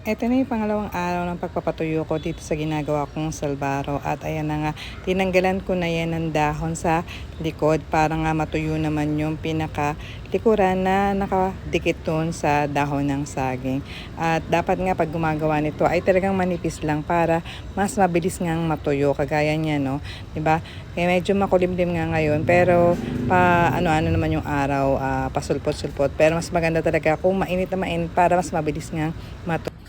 Ito na yung pangalawang araw ng pagpapatuyo ko dito sa ginagawa kong salbaro. At ayan na nga, tinanggalan ko na yan ng dahon sa likod para nga matuyo naman yung pinaka likuran na nakadikit doon sa dahon ng saging. At dapat nga pag gumagawa nito ay talagang manipis lang para mas mabilis ngang matuyo. Kagaya niya, no? 'Di ba? Kaya medyo makulimlim nga ngayon pero pa ano-ano naman yung araw, ah, pasulpot-sulpot. Pero mas maganda talaga kung mainit na mainit para mas mabilis ngang matuyo.